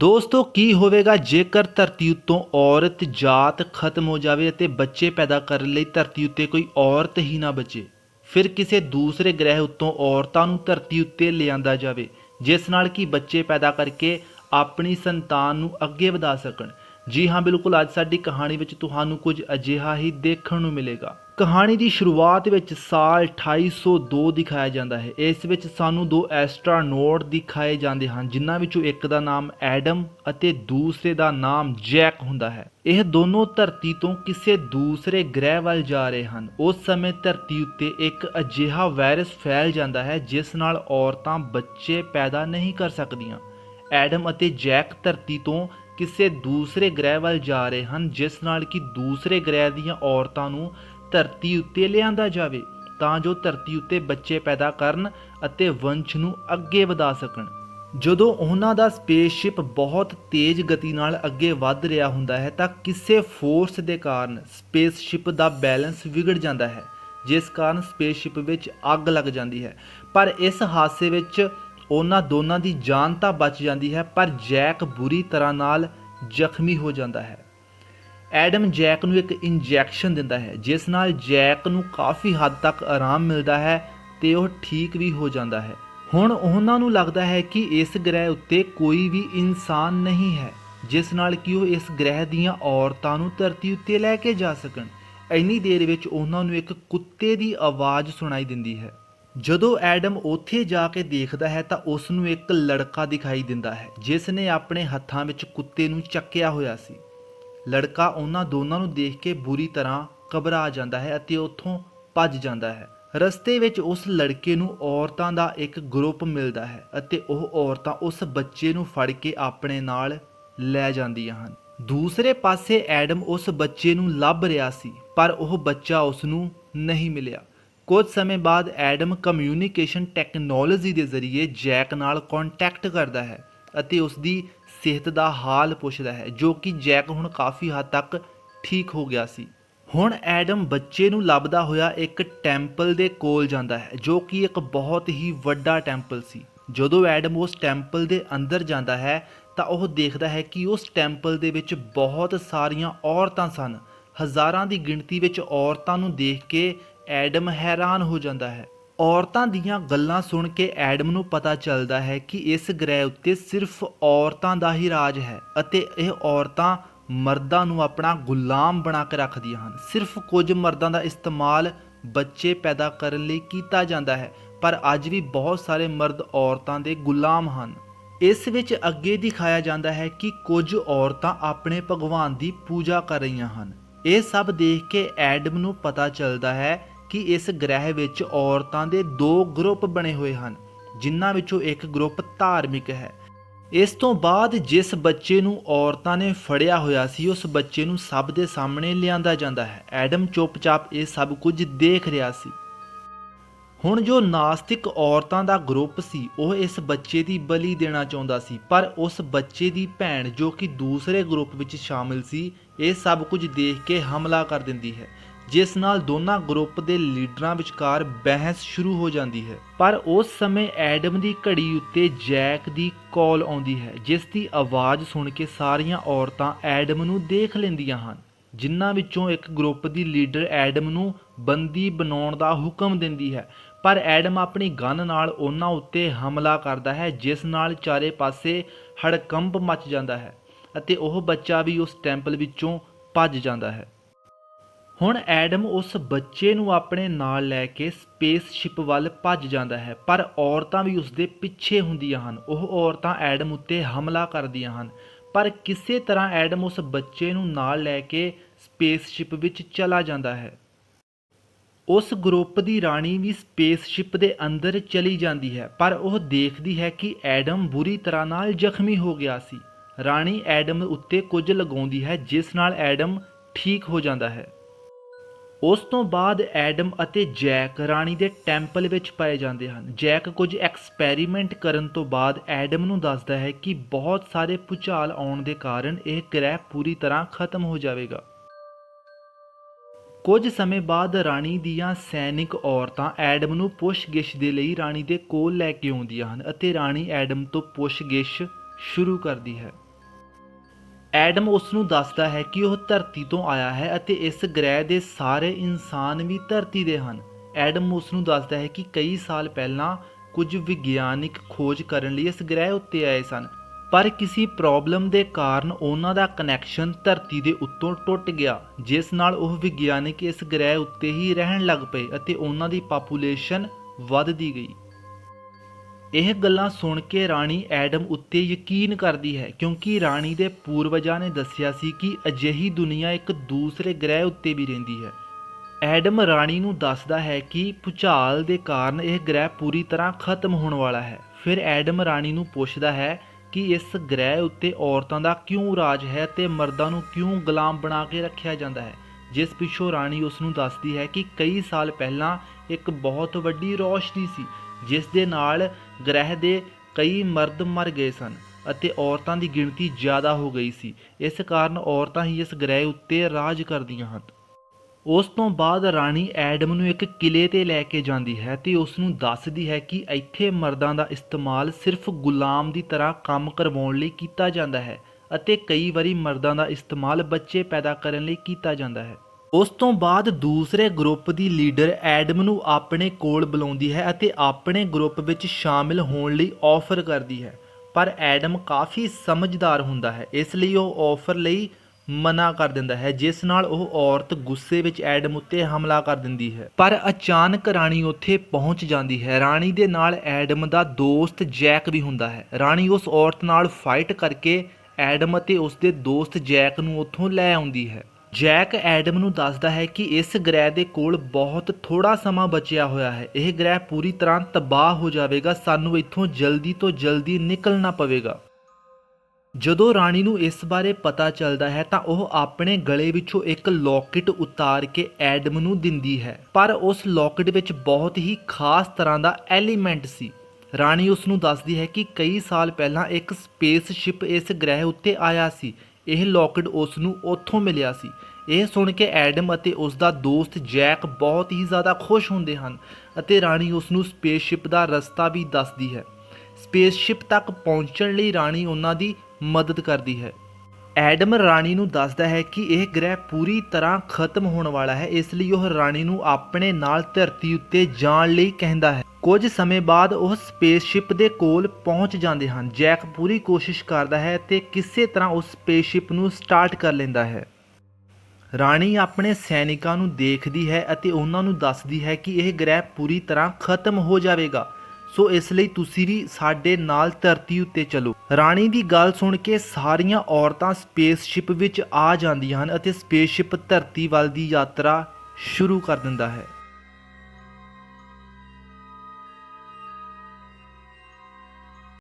ਦੋਸਤੋ, ਕੀ ਹੋਵੇਗਾ ਜੇਕਰ ਧਰਤੀ ਉੱਤੋਂ ਔਰਤ ਜਾਤ ਖਤਮ ਹੋ ਜਾਵੇ ਅਤੇ ਬੱਚੇ ਪੈਦਾ ਕਰਨ ਲਈ ਧਰਤੀ ਉੱਤੇ ਕੋਈ ਔਰਤ ਹੀ ਨਾ ਬਚੇ? ਫਿਰ ਕਿਸੇ ਦੂਸਰੇ ਗ੍ਰਹਿ ਉੱਤੋਂ ਔਰਤਾਂ ਨੂੰ ਧਰਤੀ ਉੱਤੇ ਲਿਆਂਦਾ ਜਾਵੇ, ਜਿਸ ਨਾਲ ਕਿ ਬੱਚੇ ਪੈਦਾ ਕਰਕੇ ਆਪਣੀ ਸੰਤਾਨ ਨੂੰ ਅੱਗੇ ਵਧਾ ਸਕਣ? ਜੀ ਹਾਂ, ਬਿਲਕੁਲ, ਅੱਜ ਸਾਡੀ ਕਹਾਣੀ ਵਿੱਚ ਤੁਹਾਨੂੰ ਕੁਝ ਅਜਿਹਾ ਹੀ ਦੇਖਣ ਨੂੰ ਮਿਲੇਗਾ। ਕਹਾਣੀ ਦੀ ਸ਼ੁਰੂਆਤ ਵਿੱਚ ਸਾਲ 2802 ਦਿਖਾਇਆ ਜਾਂਦਾ ਹੈ। ਇਸ ਵਿੱਚ ਸਾਨੂੰ ਦੋ ਐਸਟ੍ਰਾਨੋਟ ਦਿਖਾਏ ਜਾਂਦੇ ਹਨ, ਜਿਨ੍ਹਾਂ ਵਿੱਚੋਂ ਇੱਕ ਦਾ ਨਾਮ ਐਡਮ ਅਤੇ ਦੂਸਰੇ ਦਾ ਨਾਮ ਜੈਕ ਹੁੰਦਾ ਹੈ। ਇਹ ਦੋਨੋਂ ਧਰਤੀ ਤੋਂ ਕਿਸੇ ਦੂਸਰੇ ਗ੍ਰਹਿ ਵੱਲ ਜਾ ਰਹੇ ਹਨ। ਉਸ ਸਮੇਂ ਧਰਤੀ ਉੱਤੇ ਇੱਕ ਅਜਿਹਾ ਵਾਇਰਸ ਫੈਲ ਜਾਂਦਾ ਹੈ, ਜਿਸ ਨਾਲ ਔਰਤਾਂ ਬੱਚੇ ਪੈਦਾ ਨਹੀਂ ਕਰ ਸਕਦੀਆਂ। ਐਡਮ ਅਤੇ ਜੈਕ ਧਰਤੀ ਤੋਂ ਕਿਸੇ ਦੂਸਰੇ ਗ੍ਰਹਿ ਵੱਲ ਜਾ ਰਹੇ ਹਨ, ਜਿਸ ਨਾਲ ਕਿ ਦੂਸਰੇ ਗ੍ਰਹਿ ਦੀਆਂ ਔਰਤਾਂ ਨੂੰ ਧਰਤੀ ਉੱਤੇ ਲਿਆਂਦਾ ਜਾਵੇ, ਤਾਂ ਜੋ ਧਰਤੀ ਉੱਤੇ ਬੱਚੇ ਪੈਦਾ ਕਰਨ ਅਤੇ ਵੰਸ਼ ਨੂੰ ਅੱਗੇ ਵਧਾ ਸਕਣ। ਜਦੋਂ ਉਹਨਾਂ ਦਾ ਸਪੇਸਸ਼ਿਪ ਬਹੁਤ ਤੇਜ਼ ਗਤੀ ਨਾਲ ਅੱਗੇ ਵੱਧ ਰਿਹਾ ਹੁੰਦਾ ਹੈ, ਤਾਂ ਕਿਸੇ ਫੋਰਸ ਦੇ ਕਾਰਨ ਸਪੇਸਸ਼ਿਪ ਦਾ ਬੈਲੈਂਸ ਵਿਗੜ ਜਾਂਦਾ ਹੈ, ਜਿਸ ਕਾਰਨ ਸਪੇਸਸ਼ਿਪ ਵਿੱਚ ਅੱਗ ਲੱਗ ਜਾਂਦੀ ਹੈ। ਪਰ ਇਸ ਹਾਦਸੇ ਵਿੱਚ ਉਹਨਾਂ ਦੋਨਾਂ ਦੀ ਜਾਨ ਤਾਂ ਬਚ ਜਾਂਦੀ ਹੈ, ਪਰ ਜੈਕ ਬੁਰੀ ਤਰ੍ਹਾਂ ਨਾਲ ਜ਼ਖਮੀ ਹੋ ਜਾਂਦਾ ਹੈ। ਐਡਮ ਜੈਕ ਨੂੰ ਇੱਕ ਇੰਜੈਕਸ਼ਨ ਦਿੰਦਾ ਹੈ, ਜਿਸ ਨਾਲ ਜੈਕ ਨੂੰ ਕਾਫੀ ਹੱਦ ਤੱਕ ਆਰਾਮ ਮਿਲਦਾ ਹੈ ਤੇ ਉਹ ਠੀਕ ਵੀ ਹੋ ਜਾਂਦਾ ਹੈ। ਹੁਣ ਉਹਨਾਂ ਨੂੰ ਲੱਗਦਾ ਹੈ ਕਿ ਇਸ ਗ੍ਰਹਿ ਉੱਤੇ ਕੋਈ ਵੀ ਇਨਸਾਨ ਨਹੀਂ ਹੈ, ਜਿਸ ਨਾਲ ਕਿ ਉਹ ਇਸ ਗ੍ਰਹਿ ਦੀਆਂ ਔਰਤਾਂ ਨੂੰ ਧਰਤੀ ਉੱਤੇ ਲੈ ਕੇ ਜਾ ਸਕਣ। ਇੰਨੀ ਦੇਰ ਵਿੱਚ ਉਹਨਾਂ ਨੂੰ ਇੱਕ ਕੁੱਤੇ ਦੀ ਆਵਾਜ਼ ਸੁਣਾਈ ਦਿੰਦੀ ਹੈ। ਜਦੋਂ ਐਡਮ ਉੱਥੇ ਜਾ ਕੇ ਦੇਖਦਾ ਹੈ ਤਾਂ ਉਸ ਨੂੰ ਇੱਕ ਲੜਕਾ ਦਿਖਾਈ ਦਿੰਦਾ ਹੈ, ਜਿਸ ਨੇ ਆਪਣੇ ਹੱਥਾਂ ਵਿੱਚ ਕੁੱਤੇ ਨੂੰ ਚੱਕਿਆ ਹੋਇਆ ਸੀ। ਲੜਕਾ ਉਹਨਾਂ ਦੋਨਾਂ ਨੂੰ ਦੇਖ ਕੇ ਬੁਰੀ ਤਰ੍ਹਾਂ ਘਬਰਾ ਜਾਂਦਾ ਹੈ ਅਤੇ ਉੱਥੋਂ ਭੱਜ ਜਾਂਦਾ ਹੈ। ਰਸਤੇ ਵਿੱਚ ਉਸ ਲੜਕੇ ਨੂੰ ਔਰਤਾਂ ਦਾ ਇੱਕ ਗਰੁੱਪ ਮਿਲਦਾ ਹੈ ਅਤੇ ਉਹ ਔਰਤਾਂ ਉਸ ਬੱਚੇ ਨੂੰ ਫੜ ਕੇ ਆਪਣੇ ਨਾਲ ਲੈ ਜਾਂਦੀਆਂ ਹਨ। ਦੂਸਰੇ ਪਾਸੇ ਐਡਮ ਉਸ ਬੱਚੇ ਨੂੰ ਲੱਭ ਰਿਹਾ ਸੀ, ਪਰ ਉਹ ਬੱਚਾ ਉਸ ਨੂੰ ਨਹੀਂ ਮਿਲਿਆ। ਕੁਝ ਸਮੇਂ ਬਾਅਦ ਐਡਮ ਕਮਿਊਨੀਕੇਸ਼ਨ ਟੈਕਨੋਲੋਜੀ ਦੇ ਜ਼ਰੀਏ ਜੈਕ ਨਾਲ ਕੰਟੈਕਟ ਕਰਦਾ ਹੈ ਅਤੇ ਉਸ ਦੀ ਸਿਹਤ ਦਾ ਹਾਲ ਪੁੱਛਦਾ ਹੈ, ਜੋ ਕਿ ਜੈਕ ਹੁਣ ਕਾਫੀ ਹੱਦ ਤੱਕ ਠੀਕ ਹੋ ਗਿਆ ਸੀ। ਹੁਣ ਐਡਮ ਬੱਚੇ ਨੂੰ ਲੱਭਦਾ ਹੋਇਆ ਇੱਕ ਟੈਂਪਲ ਦੇ ਕੋਲ ਜਾਂਦਾ ਹੈ, ਜੋ ਕਿ ਇੱਕ ਬਹੁਤ ਹੀ ਵੱਡਾ ਟੈਂਪਲ ਸੀ। ਜਦੋਂ ਐਡਮ ਉਸ ਟੈਂਪਲ ਦੇ ਅੰਦਰ ਜਾਂਦਾ ਹੈ, ਤਾਂ ਉਹ ਦੇਖਦਾ ਹੈ ਕਿ ਉਸ ਟੈਂਪਲ ਦੇ ਵਿੱਚ ਬਹੁਤ ਸਾਰੀਆਂ ਔਰਤਾਂ ਸਨ। ਹਜ਼ਾਰਾਂ ਦੀ ਗਿਣਤੀ ਵਿੱਚ ਔਰਤਾਂ ਨੂੰ ਦੇਖ ਕੇ ਐਡਮ ਹੈਰਾਨ ਹੋ ਜਾਂਦਾ ਹੈ। ਔਰਤਾਂ ਦੀਆਂ ਗੱਲਾਂ ਸੁਣ ਕੇ ਐਡਮ ਨੂੰ ਪਤਾ ਚੱਲਦਾ ਹੈ ਕਿ ਇਸ ਗ੍ਰਹਿ ਉੱਤੇ ਸਿਰਫ ਔਰਤਾਂ ਦਾ ਹੀ ਰਾਜ ਹੈ ਅਤੇ ਇਹ ਔਰਤਾਂ ਮਰਦਾਂ ਨੂੰ ਆਪਣਾ ਗੁਲਾਮ ਬਣਾ ਕੇ ਰੱਖਦੀਆਂ ਹਨ। ਸਿਰਫ ਕੁਝ ਮਰਦਾਂ ਦਾ ਇਸਤੇਮਾਲ ਬੱਚੇ ਪੈਦਾ ਕਰਨ ਲਈ ਕੀਤਾ ਜਾਂਦਾ ਹੈ, ਪਰ ਅੱਜ ਵੀ ਬਹੁਤ ਸਾਰੇ ਮਰਦ ਔਰਤਾਂ ਦੇ ਗੁਲਾਮ ਹਨ। ਇਸ ਵਿੱਚ ਅੱਗੇ ਦਿਖਾਇਆ ਜਾਂਦਾ ਹੈ ਕਿ ਕੁਝ ਔਰਤਾਂ ਆਪਣੇ ਭਗਵਾਨ ਦੀ ਪੂਜਾ ਕਰ ਰਹੀਆਂ ਹਨ। ਇਹ ਸਭ ਦੇਖ ਕੇ ਐਡਮ ਨੂੰ ਪਤਾ ਚੱਲਦਾ ਹੈ ਕਿ ਇਸ ਗ੍ਰਹਿ ਵਿੱਚ ਔਰਤਾਂ ਦੇ ਦੋ ਗਰੁੱਪ ਬਣੇ ਹੋਏ ਹਨ, ਜਿਨ੍ਹਾਂ ਵਿੱਚੋਂ ਇੱਕ ਗਰੁੱਪ ਧਾਰਮਿਕ ਹੈ। ਇਸ ਤੋਂ ਬਾਅਦ ਜਿਸ ਬੱਚੇ ਨੂੰ ਔਰਤਾਂ ਨੇ ਫੜਿਆ ਹੋਇਆ ਸੀ, ਉਸ ਬੱਚੇ ਨੂੰ ਸਭ ਦੇ ਸਾਹਮਣੇ ਲਿਆਂਦਾ ਜਾਂਦਾ ਹੈ। ਐਡਮ ਚੁੱਪਚਾਪ ਇਹ ਸਭ ਕੁਝ ਦੇਖ ਰਿਹਾ ਸੀ। ਹੁਣ ਜੋ ਨਾਸਤਿਕ ਔਰਤਾਂ ਦਾ ਗਰੁੱਪ ਸੀ, ਉਹ ਇਸ ਬੱਚੇ ਦੀ ਬਲੀ ਦੇਣਾ ਚਾਹੁੰਦਾ ਸੀ, ਪਰ ਉਸ ਬੱਚੇ ਦੀ ਭੈਣ ਜੋ ਕਿ ਦੂਸਰੇ ਗਰੁੱਪ ਵਿੱਚ ਸ਼ਾਮਿਲ ਸੀ, ਇਹ ਸਭ ਕੁਝ ਦੇਖ ਕੇ ਹਮਲਾ ਕਰ ਦਿੰਦੀ ਹੈ। ਜਿਸ ਨਾਲ ਦੋਨਾਂ ਗਰੁੱਪ ਦੇ ਲੀਡਰਾਂ ਵਿਚਕਾਰ ਬਹਿਸ ਸ਼ੁਰੂ ਹੋ ਜਾਂਦੀ ਹੈ। ਪਰ ਉਸ ਸਮੇਂ ਐਡਮ ਦੀ ਘੜੀ ਉੱਤੇ ਜੈਕ ਦੀ ਕਾਲ ਆਉਂਦੀ ਹੈ, ਜਿਸ ਦੀ ਆਵਾਜ਼ ਸੁਣ ਕੇ ਸਾਰੀਆਂ ਔਰਤਾਂ ਐਡਮ ਨੂੰ ਦੇਖ ਲੈਂਦੀਆਂ ਹਨ, ਜਿਨ੍ਹਾਂ ਵਿੱਚੋਂ ਇੱਕ ਗਰੁੱਪ ਦੀ ਲੀਡਰ ਐਡਮ ਨੂੰ ਬੰਦੀ ਬਣਾਉਣ ਦਾ ਹੁਕਮ ਦਿੰਦੀ ਹੈ। ਪਰ ਐਡਮ ਆਪਣੀ ਗਨ ਨਾਲ ਉਹਨਾਂ ਉੱਤੇ ਹਮਲਾ ਕਰਦਾ ਹੈ, ਜਿਸ ਨਾਲ ਚਾਰੇ ਪਾਸੇ ਹੜਕੰਪ ਮਚ ਜਾਂਦਾ ਹੈ ਅਤੇ ਉਹ ਬੱਚਾ ਵੀ ਉਸ ਟੈਂਪਲ ਵਿੱਚੋਂ ਭੱਜ ਜਾਂਦਾ ਹੈ। ਹੁਣ ਐਡਮ ਉਸ ਬੱਚੇ ਨੂੰ ਆਪਣੇ ਨਾਲ ਲੈ ਕੇ ਸਪੇਸਸ਼ਿਪ ਵੱਲ ਭੱਜ ਜਾਂਦਾ ਹੈ, ਪਰ ਔਰਤਾਂ ਵੀ ਉਸ ਦੇ ਪਿੱਛੇ ਹੁੰਦੀਆਂ ਹਨ। ਉਹ ਔਰਤਾਂ ਐਡਮ ਉੱਤੇ ਹਮਲਾ ਕਰਦੀਆਂ ਹਨ। ਪਰ ਕਿਸੇ ਤਰ੍ਹਾਂ ਐਡਮ ਉਸ ਬੱਚੇ ਨੂੰ ਨਾਲ ਲੈ ਕੇ ਸਪੇਸਸ਼ਿਪ ਵਿੱਚ ਚਲਾ ਜਾਂਦਾ ਹੈ। ਉਸ ਗਰੁੱਪ ਦੀ ਰਾਣੀ ਵੀ ਸਪੇਸਸ਼ਿਪ ਦੇ ਅੰਦਰ ਚਲੀ ਜਾਂਦੀ ਹੈ, ਪਰ ਉਹ ਦੇਖਦੀ ਹੈ ਕਿ ਐਡਮ ਬੁਰੀ ਤਰ੍ਹਾਂ ਨਾਲ ਜ਼ਖਮੀ ਹੋ ਗਿਆ ਸੀ। ਰਾਣੀ ਐਡਮ ਉੱਤੇ ਕੁਝ ਲਗਾਉਂਦੀ ਹੈ, ਜਿਸ ਨਾਲ ਐਡਮ ਠੀਕ ਹੋ ਜਾਂਦਾ ਹੈ। ਉਸ ਤੋਂ ਬਾਅਦ ਐਡਮ ਅਤੇ ਜੈਕ ਰਾਣੀ ਦੇ ਟੈਂਪਲ ਵਿੱਚ ਪਾਏ ਜਾਂਦੇ ਹਨ। ਜੈਕ ਕੁਝ ਐਕਸਪੈਰੀਮੈਂਟ ਕਰਨ ਤੋਂ ਬਾਅਦ ਐਡਮ ਨੂੰ ਦੱਸਦਾ ਹੈ ਕਿ ਬਹੁਤ ਸਾਰੇ ਭੁਚਾਲ ਆਉਣ ਦੇ ਕਾਰਨ ਇਹ ਗ੍ਰਹਿ ਪੂਰੀ ਤਰ੍ਹਾਂ ਖਤਮ ਹੋ ਜਾਵੇਗਾ। ਕੁਝ ਸਮੇਂ ਬਾਅਦ ਰਾਣੀ ਦੀਆਂ ਸੈਨਿਕ ਔਰਤਾਂ ਐਡਮ ਨੂੰ ਪੁੱਛਗਿੱਛ ਦੇ ਲਈ ਰਾਣੀ ਦੇ ਕੋਲ ਲੈ ਕੇ ਆਉਂਦੀਆਂ ਹਨ ਅਤੇ ਰਾਣੀ ਐਡਮ ਤੋਂ ਪੁੱਛਗਿੱਛ ਸ਼ੁਰੂ ਕਰਦੀ ਹੈ। ਐਡਮ ਉਸ ਨੂੰ ਦੱਸਦਾ ਹੈ ਕਿ ਉਹ ਧਰਤੀ ਤੋਂ ਆਇਆ ਹੈ ਅਤੇ ਇਸ ਗ੍ਰਹਿ ਦੇ ਸਾਰੇ ਇਨਸਾਨ ਵੀ ਧਰਤੀ ਦੇ ਹਨ। ਐਡਮ ਉਸ ਨੂੰ ਦੱਸਦਾ ਹੈ ਕਿ ਕਈ ਸਾਲ ਪਹਿਲਾਂ ਕੁਝ ਵਿਗਿਆਨਿਕ ਖੋਜ ਕਰਨ ਲਈ ਇਸ ਗ੍ਰਹਿ ਉੱਤੇ ਆਏ ਸਨ, ਪਰ ਕਿਸੇ ਪ੍ਰੋਬਲਮ ਦੇ ਕਾਰਨ ਉਹਨਾਂ ਦਾ ਕਨੈਕਸ਼ਨ ਧਰਤੀ ਦੇ ਉੱਤੋਂ ਟੁੱਟ ਗਿਆ, ਜਿਸ ਨਾਲ ਉਹ ਵਿਗਿਆਨਿਕ ਇਸ ਗ੍ਰਹਿ ਉੱਤੇ ਹੀ ਰਹਿਣ ਲੱਗ ਪਏ ਅਤੇ ਉਹਨਾਂ ਦੀ ਪਾਪੂਲੇਸ਼ਨ ਵੱਧਦੀ ਗਈ। ਇਹ ਗੱਲਾਂ ਸੁਣ ਕੇ ਰਾਣੀ ਐਡਮ ਉੱਤੇ ਯਕੀਨ ਕਰਦੀ ਹੈ, ਕਿਉਂਕਿ ਰਾਣੀ ਦੇ ਪੂਰਵਜਾਂ ਨੇ ਦੱਸਿਆ ਸੀ ਕਿ ਅਜਿਹੀ ਦੁਨੀਆ ਇੱਕ ਦੂਸਰੇ ਗ੍ਰਹਿ ਉੱਤੇ ਵੀ ਰਹਿੰਦੀ ਹੈ। ਐਡਮ ਰਾਣੀ ਨੂੰ ਦੱਸਦਾ ਹੈ ਕਿ ਭੂਚਾਲ ਦੇ ਕਾਰਨ ਇਹ ਗ੍ਰਹਿ ਪੂਰੀ ਤਰ੍ਹਾਂ ਖਤਮ ਹੋਣ ਵਾਲਾ ਹੈ। ਫਿਰ ਐਡਮ ਰਾਣੀ ਨੂੰ ਪੁੱਛਦਾ ਹੈ ਕਿ ਇਸ ਗ੍ਰਹਿ ਉੱਤੇ ਔਰਤਾਂ ਦਾ ਕਿਉਂ ਰਾਜ ਹੈ ਤੇ ਮਰਦਾਂ ਨੂੰ ਕਿਉਂ ਗੁਲਾਮ ਬਣਾ ਕੇ ਰੱਖਿਆ ਜਾਂਦਾ ਹੈ। ਜਿਸ ਪਿੱਛੋਂ ਰਾਣੀ ਉਸ ਨੂੰ ਦੱਸਦੀ ਹੈ ਕਿ ਕਈ ਸਾਲ ਪਹਿਲਾਂ ਇੱਕ ਬਹੁਤ ਵੱਡੀ ਰੌਸ਼ਨੀ ਸੀ, ਜਿਸ ਦੇ ਨਾਲ ਗ੍ਰਹਿ ਦੇ ਕਈ ਮਰਦ ਮਰ ਗਏ ਸਨ ਅਤੇ ਔਰਤਾਂ ਦੀ ਗਿਣਤੀ ਜ਼ਿਆਦਾ ਹੋ ਗਈ ਸੀ। ਇਸ ਕਾਰਨ ਔਰਤਾਂ ਹੀ ਇਸ ਗ੍ਰਹਿ ਉੱਤੇ ਰਾਜ ਕਰਦੀਆਂ ਹਨ। ਉਸ ਤੋਂ ਬਾਅਦ ਰਾਣੀ ਐਡਮ ਨੂੰ ਇੱਕ ਕਿਲੇ ਤੇ ਲੈ ਕੇ ਜਾਂਦੀ ਹੈ ਤੇ ਉਸ ਨੂੰ ਦੱਸਦੀ ਹੈ ਕਿ ਇੱਥੇ ਮਰਦਾਂ ਦਾ ਇਸਤੇਮਾਲ ਸਿਰਫ ਗੁਲਾਮ ਦੀ ਤਰ੍ਹਾਂ ਕੰਮ ਕਰਵਾਉਣ ਲਈ ਕੀਤਾ ਜਾਂਦਾ ਹੈ ਅਤੇ ਕਈ ਵਾਰੀ ਮਰਦਾਂ ਦਾ ਇਸਤੇਮਾਲ ਬੱਚੇ ਪੈਦਾ ਕਰਨ ਲਈ ਕੀਤਾ ਜਾਂਦਾ ਹੈ। ਉਸ ਤੋਂ ਬਾਅਦ ਦੂਸਰੇ ਗਰੁੱਪ ਦੀ ਲੀਡਰ ਐਡਮ ਨੂੰ ਆਪਣੇ ਕੋਲ ਬੁਲਾਉਂਦੀ ਹੈ ਅਤੇ ਆਪਣੇ ਗਰੁੱਪ ਵਿੱਚ ਸ਼ਾਮਿਲ ਹੋਣ ਲਈ ਆਫਰ ਕਰਦੀ ਹੈ। ਪਰ ਐਡਮ ਕਾਫੀ ਸਮਝਦਾਰ ਹੁੰਦਾ ਹੈ, ਇਸ ਲਈ ਉਹ ਆਫਰ ਲਈ ਮਨਾ ਕਰ ਦਿੰਦਾ ਹੈ, ਜਿਸ ਨਾਲ ਉਹ ਔਰਤ ਗੁੱਸੇ ਵਿੱਚ ਐਡਮ ਉੱਤੇ ਹਮਲਾ ਕਰ ਦਿੰਦੀ ਹੈ। ਪਰ ਅਚਾਨਕ ਰਾਣੀ ਉੱਥੇ ਪਹੁੰਚ ਜਾਂਦੀ ਹੈ। ਰਾਣੀ ਦੇ ਨਾਲ ਐਡਮ ਦਾ ਦੋਸਤ ਜੈਕ ਵੀ ਹੁੰਦਾ ਹੈ। ਰਾਣੀ ਉਸ ਔਰਤ ਨਾਲ ਫਾਈਟ ਕਰਕੇ ਐਡਮ ਅਤੇ ਉਸ ਦੇ ਦੋਸਤ ਜੈਕ ਨੂੰ ਉੱਥੋਂ ਲੈ ਆਉਂਦੀ ਹੈ। ਜੈਕ ਐਡਮ ਨੂੰ ਦੱਸਦਾ ਹੈ ਕਿ ਇਸ ਗ੍ਰਹਿ ਦੇ ਕੋਲ ਬਹੁਤ ਥੋੜਾ ਸਮਾਂ ਬਚਿਆ ਹੋਇਆ ਹੈ। ਇਹ ਗ੍ਰਹਿ ਪੂਰੀ ਤਰ੍ਹਾਂ ਤਬਾਹ ਹੋ ਜਾਵੇਗਾ, ਸਾਨੂੰ ਇੱਥੋਂ ਜਲਦੀ ਤੋਂ ਜਲਦੀ ਨਿਕਲਣਾ ਪਵੇਗਾ। ਜਦੋਂ ਰਾਣੀ ਨੂੰ ਇਸ ਬਾਰੇ ਪਤਾ ਚੱਲਦਾ ਹੈ ਤਾਂ ਉਹ ਆਪਣੇ ਗਲੇ ਵਿੱਚੋਂ ਇੱਕ ਲੋਕਟ ਉਤਾਰ ਕੇ ਐਡਮ ਨੂੰ ਦਿੰਦੀ ਹੈ। ਪਰ ਉਸ ਲੋਕਟ ਵਿੱਚ ਬਹੁਤ ਹੀ ਖਾਸ ਤਰ੍ਹਾਂ ਦਾ ਐਲੀਮੈਂਟ ਸੀ। ਰਾਣੀ ਉਸ ਨੂੰ ਦੱਸਦੀ ਹੈ ਕਿ ਕਈ ਸਾਲ ਪਹਿਲਾਂ ਇੱਕ ਸਪੇਸ ਸ਼ਿਪ ਇਸ ਗ੍ਰਹਿ ਉੱਤੇ ਆਇਆ ਸੀ। ਇਹ ਲੋਕਟ ਉਸ ਨੂੰ ਉੱਥੋਂ ਮਿਲਿਆ ਸੀ। ਇਹ ਸੁਣ ਕੇ ਐਡਮ ਅਤੇ ਉਸ ਦਾ ਦੋਸਤ ਜੈਕ ਬਹੁਤ ਹੀ ਜ਼ਿਆਦਾ ਖੁਸ਼ ਹੁੰਦੇ ਹਨ ਅਤੇ ਰਾਣੀ ਉਸ ਨੂੰ ਸਪੇਸ ਸ਼ਿਪ ਦਾ ਰਸਤਾ ਵੀ ਦੱਸਦੀ ਹੈ। ਸਪੇਸ ਸ਼ਿਪ ਤੱਕ ਪਹੁੰਚਣ ਲਈ ਰਾਣੀ ਉਹਨਾਂ ਦੀ ਮਦਦ ਕਰਦੀ ਹੈ। ਐਡਮ ਰਾਣੀ ਨੂੰ ਦੱਸਦਾ ਹੈ ਕਿ ਇਹ ਗ੍ਰਹਿ ਪੂਰੀ ਤਰ੍ਹਾਂ ਖਤਮ ਹੋਣ ਵਾਲਾ ਹੈ, ਇਸ ਲਈ ਉਹ ਰਾਣੀ ਨੂੰ ਆਪਣੇ ਨਾਲ ਧਰਤੀ ਉੱਤੇ ਜਾਣ ਲਈ ਕਹਿੰਦਾ ਹੈ। ਕੁਝ ਸਮੇਂ ਬਾਅਦ ਉਹ ਸਪੇਸਸ਼ਿਪ ਦੇ ਕੋਲ ਪਹੁੰਚ ਜਾਂਦੇ ਹਨ। ਜੈਕ ਪੂਰੀ ਕੋਸ਼ਿਸ਼ ਕਰਦਾ ਹੈ ਤੇ ਕਿਸੇ ਤਰ੍ਹਾਂ ਉਸ ਸਪੇਸਸ਼ਿਪ ਨੂੰ ਸਟਾਰਟ ਕਰ ਲੈਂਦਾ ਹੈ। ਰਾਣੀ ਆਪਣੇ ਸੈਨਿਕਾਂ ਨੂੰ ਦੇਖਦੀ ਹੈ ਅਤੇ ਉਹਨਾਂ ਨੂੰ ਦੱਸਦੀ ਹੈ ਕਿ ਇਹ ਗ੍ਰਹਿ ਪੂਰੀ ਤਰ੍ਹਾਂ ਖਤਮ ਹੋ ਜਾਵੇਗਾ। ਸੋ ਇਸ ਲਈ ਤੁਸੀਂ ਵੀ ਸਾਡੇ ਨਾਲ ਧਰਤੀ ਉੱਤੇ ਚਲੋ। ਰਾਣੀ ਦੀ ਗੱਲ ਸੁਣ ਕੇ ਸਾਰੀਆਂ ਔਰਤਾਂ ਸਪੇਸ ਸ਼ਿਪ ਵਿੱਚ ਆ ਜਾਂਦੀਆਂ ਹਨ ਅਤੇ ਸਪੇਸ ਸ਼ਿਪ ਧਰਤੀ ਵੱਲ ਦੀ ਯਾਤਰਾ ਸ਼ੁਰੂ ਕਰ ਦਿੰਦਾ ਹੈ।